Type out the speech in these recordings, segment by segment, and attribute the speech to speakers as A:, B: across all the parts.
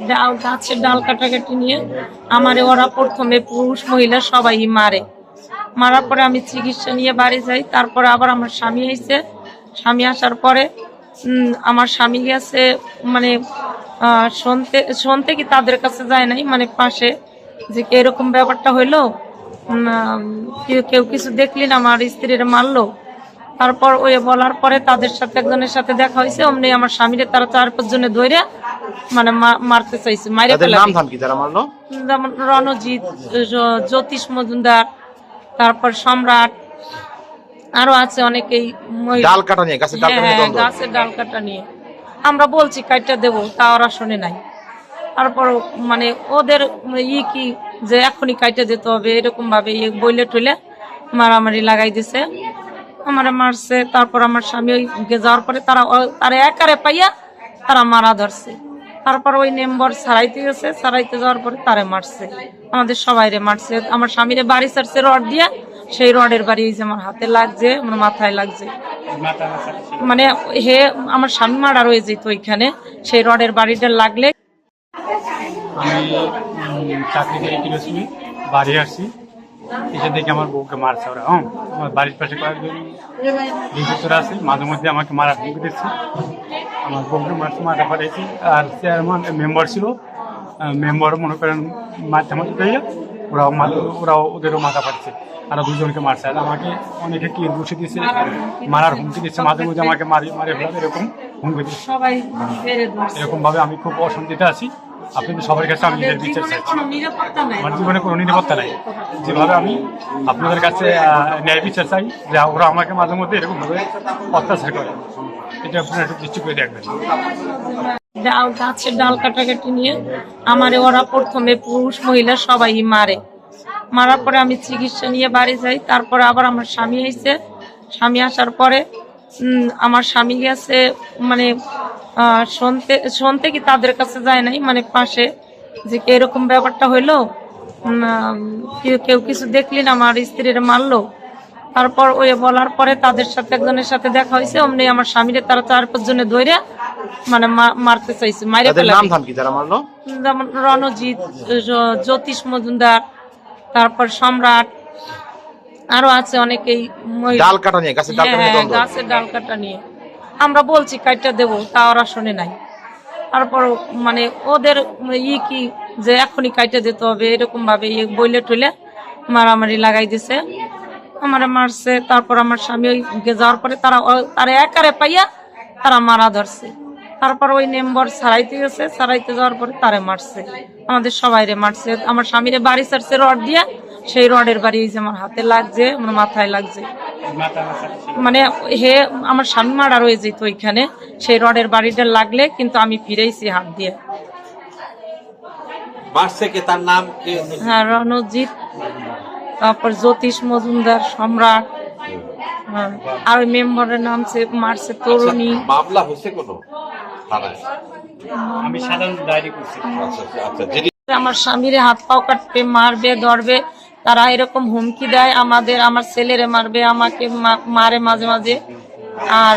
A: ডাল, গাছের ডাল কাটাকাটি নিয়ে আমারে ওরা প্রথমে পুরুষ, মহিলা সবাই মারে। মারার পরে আমি চিকিৎসা নিয়ে বাড়ি যাই। তারপরে আবার আমার স্বামী এসে স্বামী আসার পরে আমার স্বামী গেছে মানে শুনতে শুনতে কি তাদের কাছে যায় নাই মানে পাশে। যে এরকম ব্যাপারটা হইল কেউ কিছু দেখলি না আমার স্ত্রীর মারলো। তারপর ওই বলার পরে তাদের সাথে একজনের সাথে দেখা হয়েছে অমনি আমার স্বামীরে তারা চার পাঁচ জনে ধরে মানে মারতে চাইছে মাইরে
B: নাম ধাম কি যারা মারলো?
A: যেমন রণজিৎ জ্যোতিষ মজুমদার তারপর সম্রাট আরও আছে অনেকেই
B: ডাল কাটা নিয়ে গাছের ডাল কাটা নিয়ে
A: হ্যাঁ, গাছের ডাল কাটা নিয়ে। আমরা বলছি কাইটা দেবো তা ওরা শোনে নাই। তারপর মানে ওদের ই কি যে এখনই কাইটা দিতে হবে এরকম ভাবে ইয়ে বইলে টইলে মারামারি লাগাই দিছে। আমারে মারছে তারপর আমার স্বামী ওই যাওয়ার পরে তারা তারা একারে পাইয়া তারা মারা ধরছে। তারপর ওই মেম্বার সারাইতে গেছে, সারাইতে যাওয়ার পরে তারে মারছে। আমাদের সবাইরে মারছে। আমার স্বামীরে বাড়ি ছাড়ছে রড দিয়ে, সেই রডের বাড়ি যে আমার হাতে লাগছে, আমার মাথায় লাগছে। মানে হে, আমার স্বামী মারা রয়ে যেত ওইখানে, সেই রডের বাড়িটা লাগলে।
C: আমি চাকরি করি কিরোসমি বাড়ি আসছি। এসে দেখি আমার বউকে মারছে ওরা হ্যাঁ? আমার বাড়ির পাশে কয়েকজন আছে, মাঝে মধ্যে আমাকে মারা হুমকি দিচ্ছে। আমার বউকে মারছে মারা পাঠাইছি আর চেয়ারম্যান মেম্বার ছিল। মেম্বার মনে করেন মাথা পেয়ে ওরাও ওরাও ওদেরও মাথা পাচ্ছে আর দুজনকে মারছে। আর আমাকে অনেকে কি বসে দিচ্ছে মারার হুমকি দিচ্ছে মাঝে মধ্যে আমাকে মারি মারে ফেলাবে এরকম হুমকি দিচ্ছে
A: সবাই বেড়ে ধরছে।
C: এরকম ভাবে আমি খুব অশান্তিতে আছি। আপনাদের সবার কাছে আমি এদের বিচার
A: নাই।
C: আমার জীবনে কোনো নিরাপত্তা নাই। যেভাবে আমি আপনাদের কাছে ন্যায় বিচার চাই যে ওরা আমাকে মাঝে মধ্যে এরকমভাবে অত্যাচার করে। এটা আপনারা একটু দৃষ্টি করে দেখবেন।
A: ডাল, গাছের ডাল কাটাকাটি নিয়ে আমারে ওরা প্রথমে পুরুষ, মহিলা সবাই মারে। মারার পরে আমি চিকিৎসা নিয়ে বাড়ি যাই, তারপরে আবার আমার স্বামী এসে স্বামী আসার পরে আমার স্বামী গেছে মানে শুনতে শুনতে কি তাদের কাছে যায় নাই মানে পাশে, যে এরকম ব্যাপারটা হইল? কেউ কিছু দেখলি না, আমার স্ত্রীর মারলো? তারপর ওই বলার পরে তাদের সাথে একজনের সাথে দেখা হয়েছে অমনি আমার স্বামীরে তারা চার পাঁচ জনে ধরে মানে মারতে চাইছে মাইরে যেমন রণজিৎ জ্যোতিষ মজুমদার তারপর সম্রাট আরও আছে অনেকেই
B: ডাল কাটা নিয়ে গাছের ডাল কাটা নিয়ে
A: হ্যাঁ। গাছের ডাল কাটা নিয়ে। আমরা বলছি কাইটা দেবো তা ওরা শোনে নাই। তারপর মানে ওদের ই কি যে এখনই কাইটা দিতে হবে এরকম ভাবে বইলে টইলে মারামারি লাগাই দিছে। আমারে মারছে তারপর আমার স্বামী ওই যাওয়ার পরে তারা তারা একারে পাইয়া তারা মারা ধরছে। তারপর ওই মেম্বার সারাইতে গেছে সারাইতে যাওয়ার পরে তারে মারছে। আমাদের সবাইরে মারছে। আমার স্বামীরে বাড়ি ছাড়ছে রড দিয়ে সেই রডের বাড়ি এই যে আমার হাতে লাগছে আমার মাথায় লাগছে। মানে হে আমার স্বামী মারা রয়ে যেত ওইখানে সেই রডের বাড়িটা লাগলে কিন্তু আমি ফিরেইছি হাত দিয়ে।
D: কে? তার নাম কি?
A: হ্যাঁ রণজিৎ। তারপর জ্যোতিষ মজুমদার সম্রাট হ্যাঁ আর ওই মেম্বারের নাম সে মারছে তরুণী।
D: মামলা হয়েছে কোনো
C: আমি সাধারণ ডায়েরি করছি।
D: আচ্ছা আচ্ছা, আচ্ছা
A: আমার স্বামীরে হাত পাও কাটবে মারবে ধরবে তারা এরকম হুমকি দেয় আমাদের আমার ছেলেরে মারবে আমাকে মা- মারে মাঝে মাঝে। আর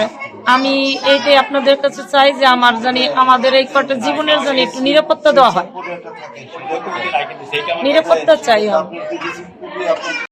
A: আমি এইটাই আপনাদের কাছে চাই যে আমার জানি আমাদের এই কটা জীবনের জন্য একটু নিরাপত্তা দেওয়া হয়। নিরাপত্তা চাই আমি